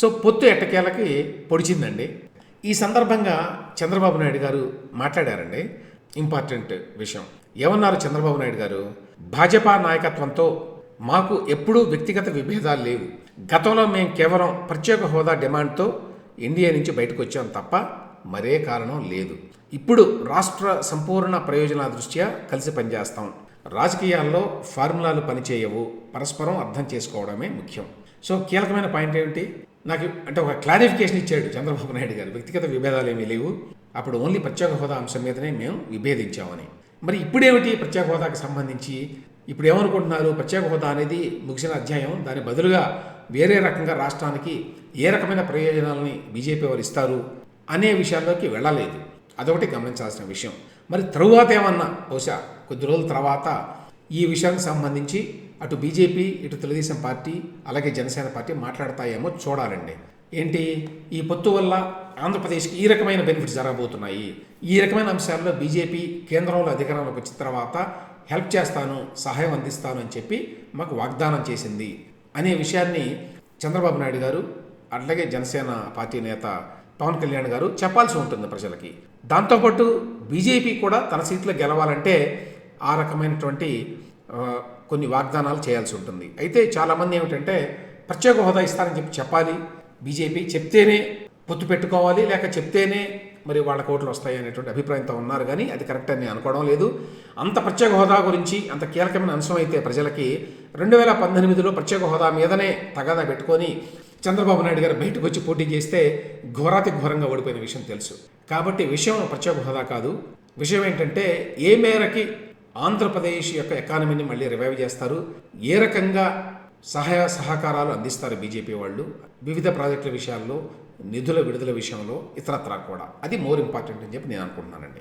So పొత్తు ఎట్టకేలకి పొడిచిందండి. ఈ సందర్భంగా చంద్రబాబు నాయుడు గారు మాట్లాడారండి. ఇంపార్టెంట్ విషయం. ఏమన్నారు చంద్రబాబు నాయుడు గారు? భాజపా నాయకత్వంతో మాకు ఎప్పుడూ వ్యక్తిగత విభేదాలు లేవు. గతంలో మేము కేవలం ప్రత్యేక హోదా డిమాండ్తో ఇండియా నుంచి బయటకు వచ్చాం తప్ప మరే కారణం లేదు. ఇప్పుడు రాష్ట్ర సంపూర్ణ ప్రయోజనాల దృష్ట్యా కలిసి పనిచేస్తాం. రాజకీయాల్లో ఫార్ములాలు పనిచేయవు. పరస్పరం అర్థం చేసుకోవడమే ముఖ్యం. సో కీలకమైన పాయింట్ ఏమిటి? నాకు అంటే ఒక క్లారిఫికేషన్ ఇచ్చాడు చంద్రబాబు నాయుడు గారు. వ్యక్తిగత విభేదాలు ఏమీ లేవు. అప్పుడు ఓన్లీ ప్రత్యేక హోదా అంశం మీదనే మేము విభేదించామని. మరి ఇప్పుడేమిటి ప్రత్యేక హోదాకి సంబంధించి? ఇప్పుడు ఏమనుకుంటున్నారు? ప్రత్యేక హోదా అనేది ముగిసిన అధ్యాయం. దాని బదులుగా వేరే రకంగా రాష్ట్రానికి ఏ రకమైన ప్రయోజనాలని బీజేపీ వారు ఇస్తారు అనే విషయాల్లోకి వెళ్ళలేదు. అదొకటి గమనించాల్సిన విషయం. మరి తరువాత ఏమన్నా? బహుశా కొద్ది రోజుల తర్వాత ఈ విషయానికి సంబంధించి అటు బీజేపీ ఇటు తెలుగుదేశం పార్టీ అలాగే జనసేన పార్టీ మాట్లాడతాయేమో చూడాలండి. ఏంటి? ఈ పొత్తు వల్ల ఆంధ్రప్రదేశ్కి ఈ రకమైన బెనిఫిట్స్ జరగబోతున్నాయి. ఈ రకమైన అంశాల్లో బీజేపీ కేంద్రంలో అధికారంలోకి వచ్చిన తర్వాత హెల్ప్ చేస్తాను సహాయం అందిస్తాను అని చెప్పి మాకు వాగ్దానం చేసింది. అనే విషయాన్ని చంద్రబాబు నాయుడు గారు అట్లాగే జనసేన పార్టీ నేత పవన్ కళ్యాణ్ గారు చెప్పాల్సి ఉంటుంది ప్రజలకి. దాంతోపాటు బీజేపీ కూడా తన సీట్లో గెలవాలంటే ఆ రకమైనటువంటి కొన్ని వాగ్దానాలు చేయాల్సి ఉంటుంది. అయితే చాలామంది ఏమిటంటే ప్రత్యేక హోదా ఇస్తారని చెప్పి చెప్పాలి. బీజేపీ చెప్తేనే పొత్తు పెట్టుకోవాలి లేక చెప్తేనే మరి వాళ్ళ కోట్లు వస్తాయి అనేటువంటి అభిప్రాయంతో ఉన్నారు కానీ అది కరెక్ట్ అని నేను అనుకోవడం లేదు. అంత ప్రత్యేక హోదా గురించి అంత కీలకమైన అంశం అయితే ప్రజలకి రెండు వేల పద్దెనిమిదిలో ప్రత్యేక హోదా మీదనే తగాదా పెట్టుకొని చంద్రబాబు నాయుడు గారు బయటకు వచ్చి పోటీ చేస్తే ఘోరాతి ఘోరంగా ఓడిపోయిన విషయం తెలుసు. కాబట్టి విషయం ప్రత్యేక హోదా కాదు. విషయం ఏంటంటే ఏ మేరకి ఆంధ్రప్రదేశ్ యొక్క ఎకానమీని మళ్ళీ రివైవ్ చేస్తారు. ఏ రకంగా సహాయ సహకారాలు అందిస్తారు బీజేపీ వాళ్ళు? వివిధ ప్రాజెక్టుల విషయాల్లో నిధుల విడుదల విషయంలో ఇతరత్రా కూడా. అది మోర్ ఇంపార్టెంట్ అని చెప్పి నేను అనుకుంటున్నానండి.